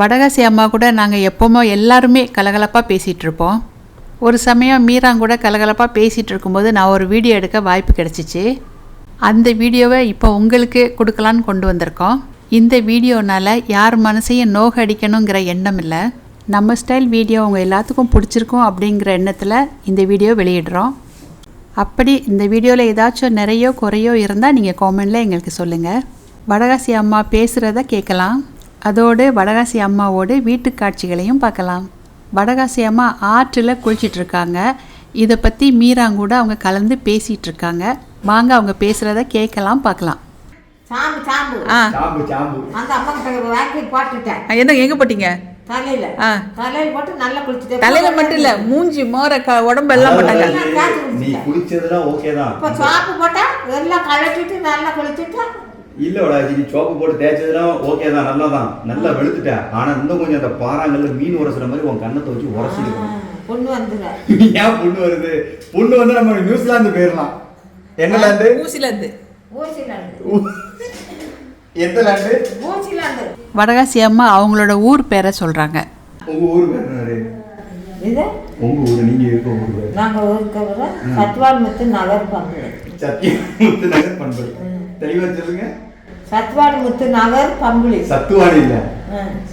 வடகாசி அம்மா கூட நாங்கள் எப்போவுமே எல்லாருமே கலகலப்பாக பேசிகிட்ருப்போம் ஒரு சமயம் மீராங்கூட கூட கலகலப்பாக பேசிகிட்டு இருக்கும்போது நான் ஒரு வீடியோ எடுக்க வாய்ப்பு கிடச்சிச்சு. அந்த வீடியோவை இப்போ உங்களுக்கு கொடுக்கலான்னு கொண்டு வந்திருக்கோம். இந்த வீடியோனால் யார் மனசையும் நோக அடிக்கணுங்கிற எண்ணம் இல்லை. நம்ம ஸ்டைல் வீடியோ உங்கள் எல்லாத்துக்கும் பிடிச்சிருக்கும் அப்படிங்கிற எண்ணத்தில் இந்த வீடியோ வெளியிடுறோம். அப்படி இந்த வீடியோவில் ஏதாச்சும் நிறையோ குறையோ இருந்தால் நீங்கள் காமெண்டில் எங்களுக்கு சொல்லுங்கள் வடகாசி அம்மா பேசுகிறத கேட்கலாம். அதோடு வடகாசி அம்மாவோடு வீட்டு காட்சிகளையும் பார்க்கலாம். வடகாசி அம்மா ஆற்றில் குளிச்சிட்டு இருக்காங்க இதை பற்றி மீராங்கூட அவங்க கலந்து பேசிகிட்டு இருக்காங்க வாங்க அவங்க பேசுகிறத கேட்கலாம் பார்க்கலாம். சாம்பு சாம்பு. ஆ. சாம்பு சாம்பு. அந்த அம்மா கிட்ட வாங்கி போட்டுட்டேன். என்ன எங்கே போட்டீங்க? தலையில. ஆ. தலையில போட்டு நல்லா குளிச்சுட்டேன். தலையில் மட்டும் இல்லை மூஞ்சி மோர க உடம்பெல்லாம் போட்டாங்க. அதாவது நீ குளிச்சதெல்லாம் ஓகே தான். இப்போ சாப்பு போட்டா எல்லாம் கழட்டிட்டு நல்லா குளிச்சுட்டு இல்லடா நீ சோப்பு போட்டு தேய்ச்சதெல்லாம் ஓகே தான் நல்லா தான் நல்லா வெளுத்துட்ட ஆனா இன்னும் கொஞ்சம் அந்த பாறாங்கல்ல மீன் உரசுற மாதிரி உன் கண்ணத்தை வச்சு உரசிடுவோம் பொண்ணு வந்துடுற ஏன் புண்ணு வருது? புண்ணு வந்து நம்ம நியூசிலாந்து போயிடலாம். என்ன லேண்டு ஊசிலாண்டு எந்த லேண்டு வடகாசி அம்மா அவங்களோட ஊர் பேரை சொல்கிறாங்க உங்க ஊர் பேர்? இது? உங்க ஊர் நீங்க இருக்க ஊர் பேர்? நாங்கள் இருக்கிற சத்வால்முத்து நகர் பங்கு சத்தியம் முத்து நகர் பண்பு. தெளிவா சொல்லுங்க. சத்வாணி முத்து நகர் பங்குளி சத்துவாணி இல்ல.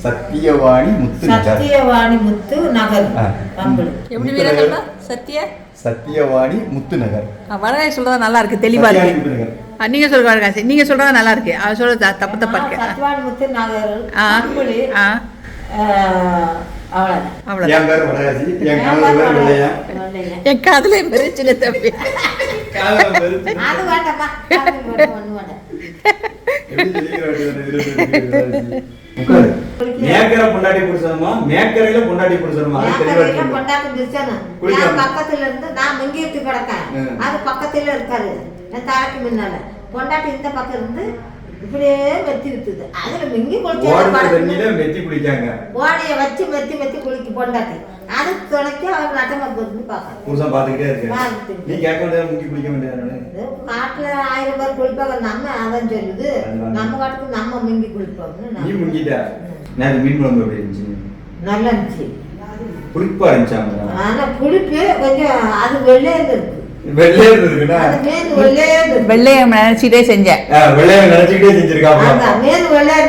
சத்தியவாணி முத்து சத்தியவாணி முத்து நகர். பங்குளி எப்படி முத்து வீரா நகர். சொல்றா சத்திய சத்தியவாணி முத்து நகர். வடகாய் சொல்றதா நல்லா இருக்கு தெளிவா இருக்கு. நீங்க வடகாசி நீங்க சொல்றதா நல்லா இருக்கு. அவ சொல்றது தப்பு தப்பா இருக்கு. சத்வாணி முத்து நகர் அவ்வளவுதான். என் காதுல பிரச்சனை தம்பி. காதலன் பேரு அது வேண்டாம்மா. அது வேண்டாம், மேக்கரை பொண்டாட்டி புடிச்சதுமா மேக்கரையில பொண்டாட்டி புடிச்சதுமா. கொண்டாந்து பிடிச்சானு. பக்கத்துல இருந்து நான் மங்கிட்டு கிடக்கேன். அது பக்கத்துல இருக்காரு என் தலைக்கு முன்னால. பொண்டாட்டி இந்த பக்கம் இருந்து இப்படியே வெத்தி வித்துது அதுல மிங்கி குளிச்சு மெத்தி குடிக்காங்க ஓடைய வச்சு வெத்தி வெத்தி குளிக்கு பொண்டாட்டி. அது துணைக்கு அவர் நட்டமா இருந்து பார்க்கணும் புருஷன் பாத்துக்கிட்டே இருக்கு பார்த்துட்டு. நீ கேட்க வேண்டியது முக்கி குளிக்க வேண்டியது காட்டுல ஆயிரம் பேர் குளிப்பாங்க. நம்ம அதான் சொல்லுது. நம்ம காட்டுக்கு நம்ம மிங்கி குளிப்போம்னு நீ முங்கிட்ட? நேற்று மீன் குழம்பு எப்படி இருந்துச்சு? நல்லா இருந்துச்சு. புளிப்பா இருந்துச்சாங்க ஆனா புளிப்பு கொஞ்சம் அது வெள்ளையது இருக்கு வெள்ளையா இருக்குன்னா அந்த மீன் வெள்ளையது இருக்கு வெள்ளைய நினைச்சிட்டே செஞ்சேன் வெள்ளையா நினைச்சுக்கிட்டே செஞ்சிருக்காங்க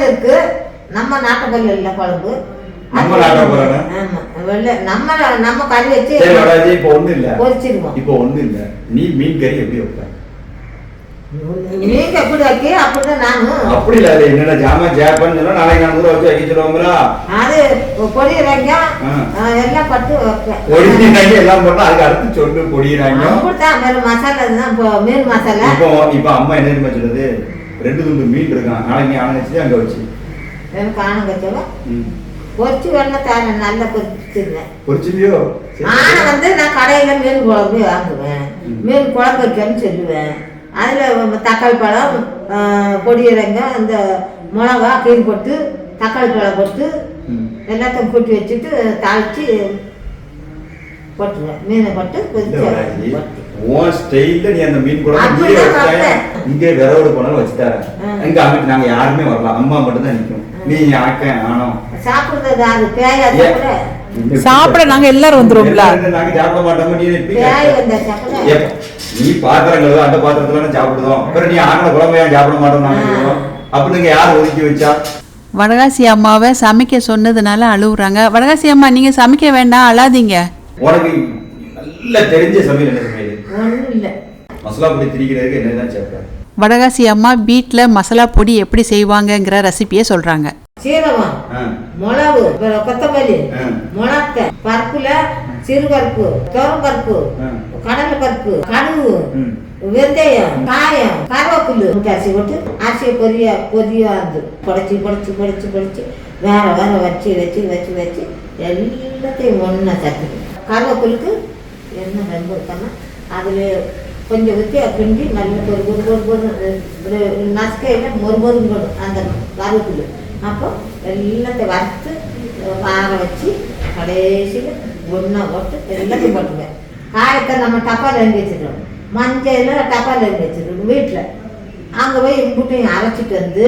இருக்கு நம்ம நாட்டுப்பல்ல இல்ல குழம்பு. நம்ம வெள்ளை நம்ம நம்ம கறி வச்சு இப்போ ஒண்ணு இல்ல. பொரிச்சிருவோம் இப்போ ஒண்ணு இல்ல. நீ மீன் கறி எப்படி வைப்ப? நீங்க எப்படி வைக்க அப்படிதான் நானும். அப்படி இல்ல அது என்னென்ன ஜாமான் ஜாப்பான்னு சொன்னா நாளைக்கு நான் ஊற வச்சு வைக்க சொல்லுவாங்களா அது பொடி வெங்காயம் ஆ. ஆ, எல்லாம் பட்டு பொடினாங்க எல்லாம் போட்டா அதுக்கு அடுத்து சொல்லு பொடினாங்க அப்படித்தான் வெறும் மசாலா தான் மீன் மசாலா. இப்போ இப்போ அம்மா என்ன தெரியுமா ரெண்டு துண்டு மீன் இருக்கான் நாளைக்கு வச்சு அங்க வச்சு. எனக்கு ம். பொரிச்சு வேணா தரேன் நல்லா பொரிச்சுருவேன் பொரிச்சிட்டியோ சரி. ஆனா வந்து நான் கடையில மீன் குழம்பு வாங்குவேன். மீன் குழம்பு வைக்கணும்னு சொல்லுவேன். அதுல தக்காளி பழம் ஆ, பொடி வெங்காயம் அந்த மிளகா கீரி போட்டு தக்காளி பழம் போட்டு. எல்லாத்தையும் கூட்டி வச்சுட்டு தாளிச்சு போட்டுருவேன் மீனை போட்டு கொதிச்சு. உன் ஸ்டைல்ல நீ அந்த மீன் குழம்பு இங்கே விரவோடு போனாலும் வச்சு தரேன் ம். இங்க அங்கிட்டு நாங்க யாருமே வரலாம் அம்மா மட்டும் தான் நிக்கும் நீ ஆக்க ஆனோம் சாப்பிடுறது? அது பேயா ஏ- சாப்பிட நாங்க எல்லாரும் வந்துருவோம்ல. நாங்க சாப்பிட மாட்டோம். நீ பேய்? வந்த சாப்பிட. கழுவ அந்த பாத்திரத்துல தானே சாப்பிடுதோம். அப்புறம் நீ ஆங்கில குழம்பு ஏன் சாப்பிட மாட்டோம் நாங்க அப்படி யார் ஒதுக்கி வச்சா? வடகாசி அம்மாவை சமைக்க சொன்னதுனால அழுகுறாங்க வடகாசி அம்மா நீங்க சமைக்க வேண்டாம் அழாதீங்க. உனக்கு நல்ல தெரிஞ்ச சமையல் என்ன சமையல்? ஒன்றும் இல்லை. மசாலா பொடி திரிக்கிறதுக்கு என்னதான் சேர்ப்பேன் வடகாசி அம்மா வீட்டில் மசாலா பொடி எப்படி செய்வாங்கங்கிற ரெசிபியை சொல்கிறாங்க சீரகம். மிளகு கொத்தமல்லி. முளத்தை பருப்புல சிறு பருப்பு துவரம் பருப்பு ஆ. கடலை பருப்பு கடுகு. வெந்தயம் காயம் கருவேப்பில்லு அரிசி போட்டு அரிசியை பொரிய பொரிய வந்து புடைச்சி புடைச்சி புடைச்சி புடைச்சி வேற வேற வச்சு வச்சு வச்சு வச்சு எல்லாத்தையும் ஒன்றா தட்டு கருவேப்பிலுக்கு என்ன ரொம்ப இருக்கணும் அதில் கொஞ்சம் ஊற்றி கிண்டி நல்ல ஒரு ஒரு ஒரு நசுக்கையில் மொறு மொறுங்கணும் அந்த கருவேப்பிலு அப்போ எல்லாத்தையும் வறுத்து ஆற வச்சு கடைசியில் ஒன்றா போட்டு எல்லாத்தையும் போட்டுருவேன் காயத்தை நம்ம டப்பால் எழுதி வச்சுக்கிறோம் மஞ்சள் டப்பால் எழுதி வச்சுக்கிறோம் வீட்டில் அங்கே போய் இம்புட்டையும் அரைச்சிட்டு வந்து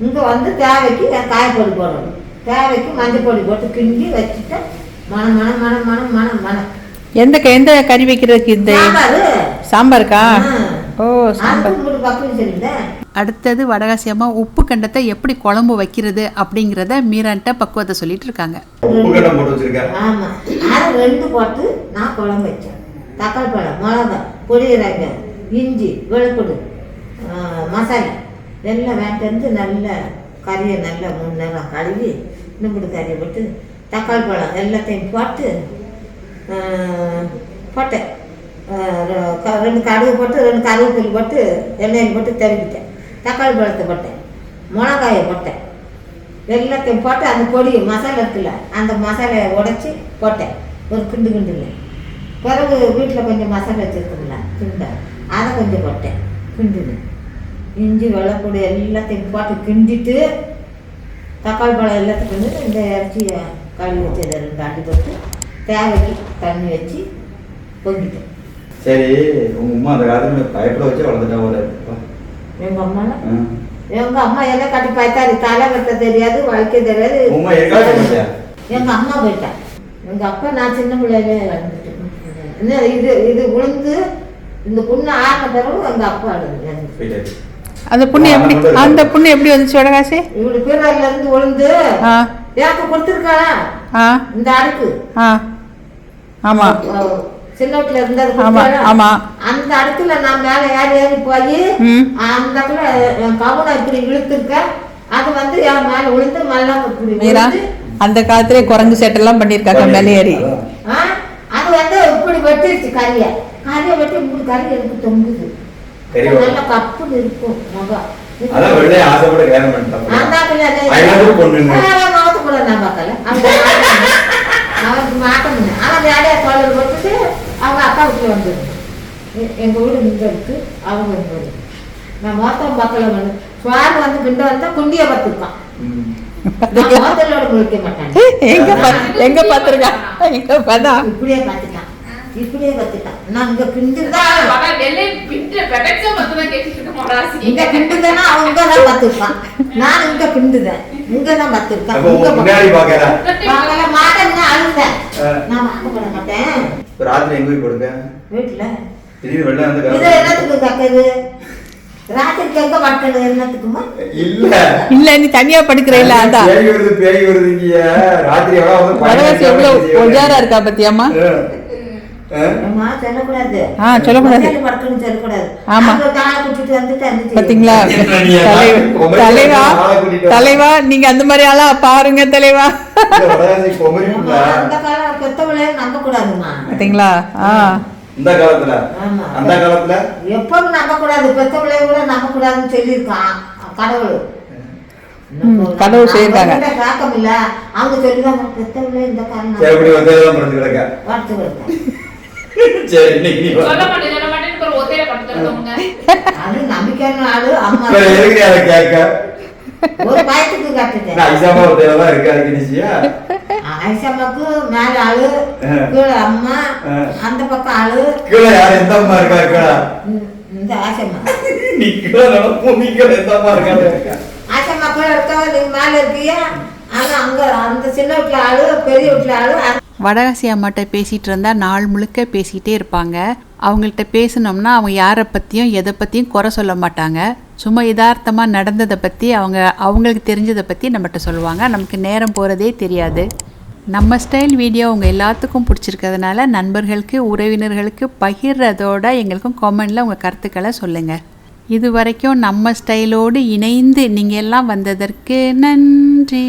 இங்கே வந்து தேவைக்கு காயப்பொடி போடணும் தேவைக்கு மஞ்சள் பொடி போட்டு கிண்டி வச்சுட்டா மனம் மனம் மனம் மனம் மனம் மனம் எந்த க- எந்த கறி வைக்கிறதுக்கு இந்த சாம்பார் சாம்பாருக்கா. ஓ சாம்பார் பக்கம் சொல்லிட்டேன் அடுத்தது வடகாசி அம்மா உப்பு கண்டத்தை எப்படி குழம்பு வைக்கிறது அப்படிங்கிறத மீரான்ட்ட பக்குவத்தை சொல்லிட்டு இருக்காங்க உப்பு கட்டம் போட்டு வச்சிருக்க ஆமா. அது ரெண்டு போட்டு நான் குழம்பு வச்சேன். தக்காளி பழம் மிளகா பொடியிறாங்க இஞ்சி வெளுப்புடு மசாலா. எல்லாம் வேண்டிருந்து நல்ல கறியை நல்லா மூணு நேரம் கழுவி நிம்பிடு கறியை போட்டு தக்காளி பழம் எல்லாத்தையும் போட்டு போட்டேன். ரெண்டு கடுகு போட்டு ரெண்டு கருவேப்பிலை போட்டு எண்ணெயில் போட்டு தெளிவிட்டேன். தக்காளி பழத்தை போட்டேன். மிளகாயை போட்டேன். எல்லாத்தையும் போட்டு அந்த பொடி மசாலா இருக்குல்ல அந்த மசாலையை உடச்சி போட்டேன். ஒரு கிண்டு கிண்டுல. பிறகு வீட்டில் கொஞ்சம் மசாலா வச்சுருக்கோம்ல கிண்ட. அதை கொஞ்சம் போட்டேன். கிண்டுன்னு. இஞ்சி வெள்ளைப்பொடி எல்லாத்தையும் போட்டு கிண்டிட்டு தக்காளி பழம் எல்லாத்தையும் கிண்டு இந்த இறச்சியை கழுவி வச்சதை ரெண்டு அடி போட்டு தேவைக்கு தண்ணி வச்சு பொங்கிட்டேன். சரி உங்கள் அம்மா அந்த காலத்தில் பயப்பட வச்சு வளர்ந்துட்டா போல எங்கள் அம்மாலாம்? ஆ. எங்க அம்மா எல்லாம் கட்டி பார்த்தாரு. தலை வெட்ட தெரியாது வளைக்க தெரியாது? எங்க அம்மா போயிட்டா எங்க அப்பா நான் சின்ன பிள்ளையில இறந்துட்டேன் இது இது உளுந்து இந்த புண்ணு ஆறின பிறகு எங்க அப்பா இறந்து போயிட்டாரு. அந்த புண்ணு எப்படி அந்த புண்ணு எப்படி வந்துச்சு வடகாசி? இவரு பீரல்ல இருந்து உளுந்து. ஆ. எனக்கு கொடுத்துருக்காளா? ஆ. இந்த அடுக்கு. ஆ. ஆமா. அஹ், சின்ன வீட்டுல இருந்தது ஆமா. அந்த அடுக்குல நான் மேல ஏறி ஏறி போய் அந்த இடத்துல என் கவனம் இப்படி இழுத்துருக்கேன் அது வந்து என் மேல விழுந்து மல்லாங்க அந்த காலத்திலே குரங்கு செட்டெல்லாம் பண்ணியிருக்காங்க மேலே ஏறி? அது வந்து இப்படி வெட்டிருச்சு கறியை கறியை வெட்டி இப்படி கறி எனக்கு தொங்குது நல்ல கப்புன்னு இருக்கும் முகம் அதான் வெள்ளைய ஆசைப்பட கல்யாணம் நான் பார்க்கல. அவனுக்கு. அவன் வேலையை குழந்தை போட்டுட்டு அவங்க அப்பா வீட்டுல வந்துடும் எங்க வீடு இங்க இருக்கு அவங்க இருக்கு நான் மொத்தம் பார்க்கல வந்து சுவார் வந்து கிண்ட வந்தா குண்டியை பார்த்துருக்கான் மோத்தலோட முழிக்க மாட்டேன். எங்க பாத்- எங்க பாத்துருக்கா எங்க பார்த்தா? இப்படியே பார்த்துட்டான். இப்படியே பார்த்துட்டான். நான் இங்க கிண்டுதான் இங்க கிண்டுதானா அவன் இங்க தான் பார்த்துருப்பான் நான் இங்க கிண்டுதேன் இங்க தான் பார்த்துருக்கான். பார்க்கல மாட்டேன்னு அழுதேன். நான் வாக்கப்பட மாட்டேன். இப்ப ராத்திரி எங்க போய் படுக்க? வீட்டுல திடீர்னு வெளில வந்து இது என்னத்துக்கு கக்குது ராத்திரிக்கு எங்க படுக்கிறது? என்னத்துக்குமா? இல்ல. இல்ல நீ தனியா படுக்கிறீல்ல அதான். பேய் வருது பேய் வருது இங்க ராத்திரி எவ்வளவு வந்து வடகாசி எவ்வளவு ஒஜாரா இருக்கா பத்தியாமா ஆ. சொல்லக்கூடாது. ஆமா. பாத்தீங்களா? தலைவா தலைவா நீங்க அந்த மாதிரி ஆளா பாருங்க தலைவா. பாத்தீங்களா? ஆ. இந்த காலத்துல? ஆமா. அந்த காலத்துல? எப்பவும் நம்ப கூடாது பெத்தவளே கூட நம்ப கூடாதுன்னு சொல்லியிருக்கான். கடவுள். கடவுள் தாக்கம் இல்ல அவங்க சொல்லிதான் பெத்தவளே இந்த காலம் வந்து கிடக்க சரி இன்னைக்கு நீ வா. சொல்ல மாட்டேன் சொல்ல மாட்டேன்னு ஒரு ஒத்தையில படுத்துருக்கவங்க அது நம்பிக்கையான ஆளு அம்மா. எதுக்கு அதை ஒரு பயத்துக்கு கட்டுட்டேன் நான் ஐசாமா ஒருத்தையில தான் இருக்கா அதுக்கு நிச்சயா ஐசம்மாக்கு மேல ஆளு. கீழே அம்மா. அந்த பக்கம் ஆளு. கீழே யார் எந்த அம்மா இருக்கா இந்த- இந்த நீ கீழே நடக்கும் நீ கீழே எந்த அம்மா இருக்கா ஆசம்மா கீழே இருக்கவ நீ மேல இருக்கியா? ஆனா அங்க அந்த சின்ன வீட்டுல ஆளு பெரிய வீட்டுல ஆளு வடகாசி அம்மாட்ட பேசிகிட்டு இருந்தால் நாள் முழுக்க பேசிகிட்டே இருப்பாங்க. அவங்கள்ட்ட பேசினோம்னா அவங்க யாரை பற்றியும் எதை பற்றியும் குறை சொல்ல மாட்டாங்க. சும்மா யதார்த்தமாக நடந்ததை பற்றி அவங்க அவங்களுக்கு தெரிஞ்சதை பற்றி நம்மகிட்ட சொல்லுவாங்க. நமக்கு நேரம் போகிறதே தெரியாது. நம்ம ஸ்டைல் வீடியோ உங்கள் எல்லாத்துக்கும் பிடிச்சிருக்கிறதுனால நண்பர்களுக்கு உறவினர்களுக்கு பகிர்றதோட எங்களுக்கும் கமெண்டில் உங்கள் கருத்துக்களை சொல்லுங்கள் இது வரைக்கும் நம்ம ஸ்டைலோடு இணைந்து நீங்கள் எல்லாம் வந்ததற்கு நன்றி.